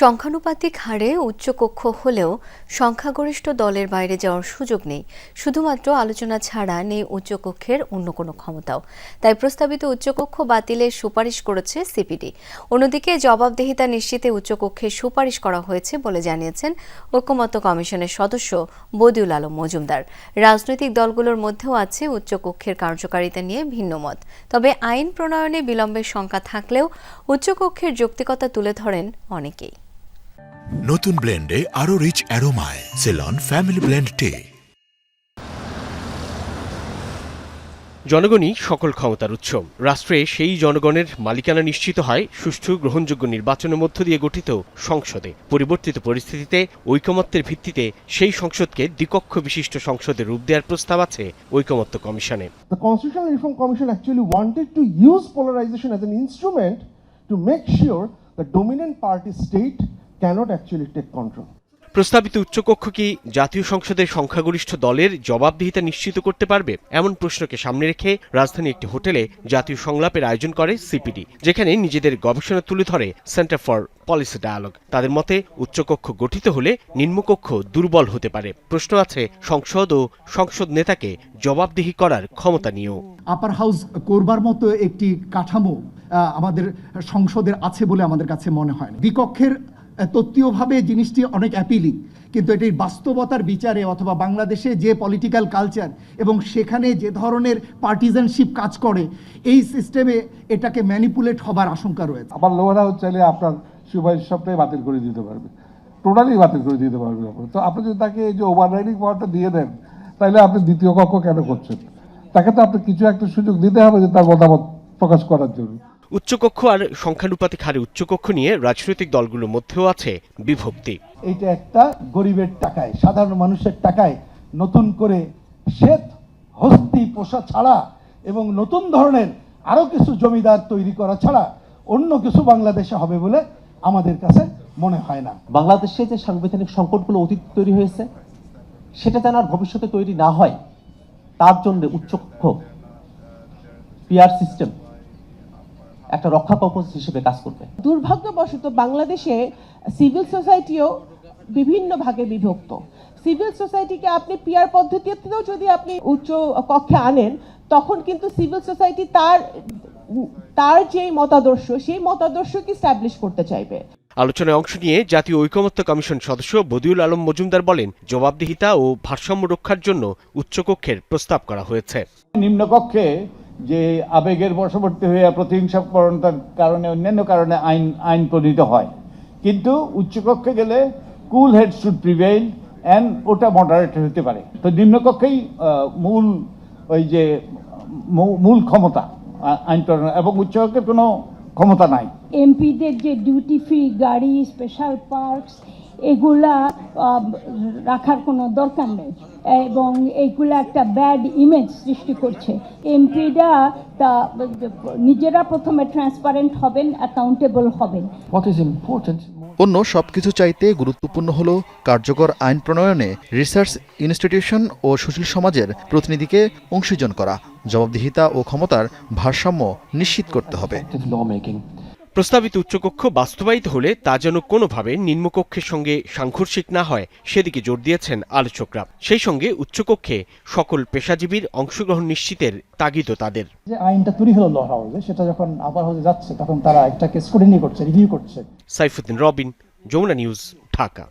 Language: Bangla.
সংখ্যানুপাতিক হারে উচ্চকক্ষ হলেও সংখ্যাগরিষ্ঠ দলের বাইরে যাওয়ার সুযোগ নেই। শুধুমাত্র আলোচনা ছাড়া নেই উচ্চকক্ষের অন্য কোনো ক্ষমতাও। তাই প্রস্তাবিত উচ্চকক্ষ বাতিলের সুপারিশ করেছে সিপিডি। অন্যদিকে জবাবদেহিতা নিশ্চিতে উচ্চকক্ষের সুপারিশ করা হয়েছে বলে জানিয়েছেন ঐক্যমত্য কমিশনের সদস্য বদিউল আলম মজুমদার। রাজনৈতিক দলগুলোর মধ্যেও আছে উচ্চকক্ষের কার্যকারিতা নিয়ে ভিন্ন মত। তবে আইন প্রণয়নে বিলম্বের শঙ্কা থাকলেও উচ্চকক্ষের যৌক্তিকতা তুলে ধরেন অনেকেই। নতুন ব্লেন্ডে আরও রিচ অ্যারোমায় সেলন ফ্যামিলি ব্লেন্ড টে জনগণই সকল ক্ষমতার উৎস রাষ্ট্রে সেই জনগণের মালিকানা নিশ্চিত হয় সুষ্ঠু গ্রহণযোগ্য নির্বাচনের মধ্য দিয়ে গঠিত সংসদে। পরিবর্তিত পরিস্থিতিতে ঐকমত্যের ভিত্তিতে সেই সংসদকে দ্বিকক্ষ বিশিষ্ট সংসদে রূপ দেওয়ার প্রস্তাব আছে ঐকমত্য কমিশনে। The Constitutional Reform Commission actually wanted to use polarization as an instrument to make sure the dominant party state cannot actually take control. প্রস্তাবিত উচ্চকক্ষ কি জাতীয় সংসদের সংখ্যাগরিষ্ঠ দলের জবাবদিহিতা নিশ্চিত করতে পারবে? এমন প্রশ্নকে সামনে রেখে রাজধানী একটি হোটেলে জাতীয় সংলাপের আয়োজন করে সিপিডি যেখানে নিজেদের গবেষণা তুলে ধরে সেন্টার ফর পলিসি ডায়ালগ। তাদের মতে উচ্চকক্ষ গঠিত হলে নিম্নকক্ষ দুর্বল হতে পারে। প্রশ্ন আছে সংসদ ও সংসদ নেতাকে জবাবদিহি করার ক্ষমতা নিয়েও। আপার হাউস করবার মতো একটি কাঠামো আহ, আমাদের সংসদের আছে বলে আমাদের কাছে মনে হয় আহ, তত্ত্বীয়ভাবে জিনিসটি অনেক অ্যাপিলিং কিন্তু এটির বাস্তবতার বিচারে অথবা বাংলাদেশে যে পলিটিক্যাল কালচার এবং সেখানে যে ধরনের পার্টিজানশিপ কাজ করে, এই সিস্টেমে এটাকে ম্যানিপুলেট হবার আশঙ্কা রয়েছে। আবার হাউস চাইলে আপনার সুপারিশ সবটাই বাতিল করে দিতে পারবে। টোটালি বাতিল করে দিতে পারবে তো আপনি যদি তাকে এই যে ওভার রাইডিং পাওয়ারটা দিয়ে দেন, তাহলে আপনি দ্বিতীয় কক্ষ কেন করছেন? তাকে তো আপনি কিছু একটা সুযোগ দিতে হবে যে তার মতামত প্রকাশ করার জন্য। উচ্চকক্ষ আর সংখ্যানুপাতিক হারে উচ্চকক্ষ নিয়ে রাজনৈতিক দলগুলোর মধ্যেও আছে বিভক্তি। এটা একটা গরিবের টাকায় সাধারণ মানুষের টাকায় নতুন করে শ্বেত হস্তি পোষা ছাড়া এবং নতুন ধরনের আরও কিছু জমিদার তৈরি করা ছাড়া অন্য কিছু বাংলাদেশে হবে বলে আমাদের কাছে মনে হয় না। বাংলাদেশে যে সাংবিধানিক সংকটগুলো অতীত তৈরি হয়েছে সেটা যেন আর ভবিষ্যতে তৈরি না হয় তার জন্য উচ্চকক্ষ পিআর সিস্টেম একটা রক্ষা কবচ হিসেবে কাজ করবে। দুর্ভাগ্যবশত বাংলাদেশে সিভিল সোসাইটিও বিভিন্ন ভাগে বিভক্ত। সিভিল সোসাইটিকে আপনি পিয়ার পদ্ধতিতেও যদি আপনি উচ্চ কক্ষে আনেন তখন কিন্তু সিভিল সোসাইটি তার তার যেই মতাদর্শ সেই মতাদর্শকে স্ট্যাবলিশ করতে চাইবে। আলোচনায় অংশ নিয়ে জাতীয় ঐকমত্য কমিশন সদস্য বদিউল আলম মজুমদার বলেন জবাবদিহিতা ও ভারসাম্য রক্ষার জন্য উচ্চকক্ষের প্রস্তাব করা হয়েছে। নিম্নকক্ষে যে আবেগের বশবর্তী হয়ে প্রতিহিংসাপরণতার কারণে, অন্যান্য কারণে আইন আইন প্রণীত হয়। কিন্তু উচ্চকক্ষে গেলে cool head should prevail and ওটা মডারেট হতে পারে। তো নিম্নকক্ষেই মূল, ওই যে মূল ক্ষমতা আইন প্রণয়ন এবং উচ্চকক্ষের কোনো ক্ষমতা নাই। এমপিদের যে ডিউটি ফ্রি গাড়ি স্পেশাল পার্কস এগুলা রাখার কোনো দরকার নেই। এবং এইগুলা একটা ব্যাড ইমেজ সৃষ্টি করছে। এমপিরা তা নিজেরা প্রথমে ট্রান্সপারেন্ট হবেন অ্যাকাউন্টেবল হবেন। অন্য সবকিছু চাইতে গুরুত্বপূর্ণ হল কার্যকর আইন প্রণয়নে রিসার্চ ইনস্টিটিউশন ও সুশীল সমাজের প্রতিনিধিকে অংশীজন করা। জবাবদিহিতা ও ক্ষমতার ভারসাম্য নিশ্চিত করতে হবে। প্রস্তাবিত উচ্চকক্ষ বাস্তবায়িত হলে তা যেন কোনোভাবে নিম্নকক্ষের সঙ্গে সাংঘর্ষিক না হয় সেদিকে জোর দিয়েছেন আলোচকরা। সেই সঙ্গে উচ্চকক্ষে সকল পেশাজীবীর অংশগ্রহণ নিশ্চিতের তাগিদ তাদের। যে আইনটা তৈরি হলো ল হাউসে সেটা যখন আবার হাউসে যাচ্ছে তখন তারা এটাকে স্ক্রুটিনি করছে রিভিউ করছে। সাইফুদ্দিন রবিন যমুনা নিউজ ঢাকা।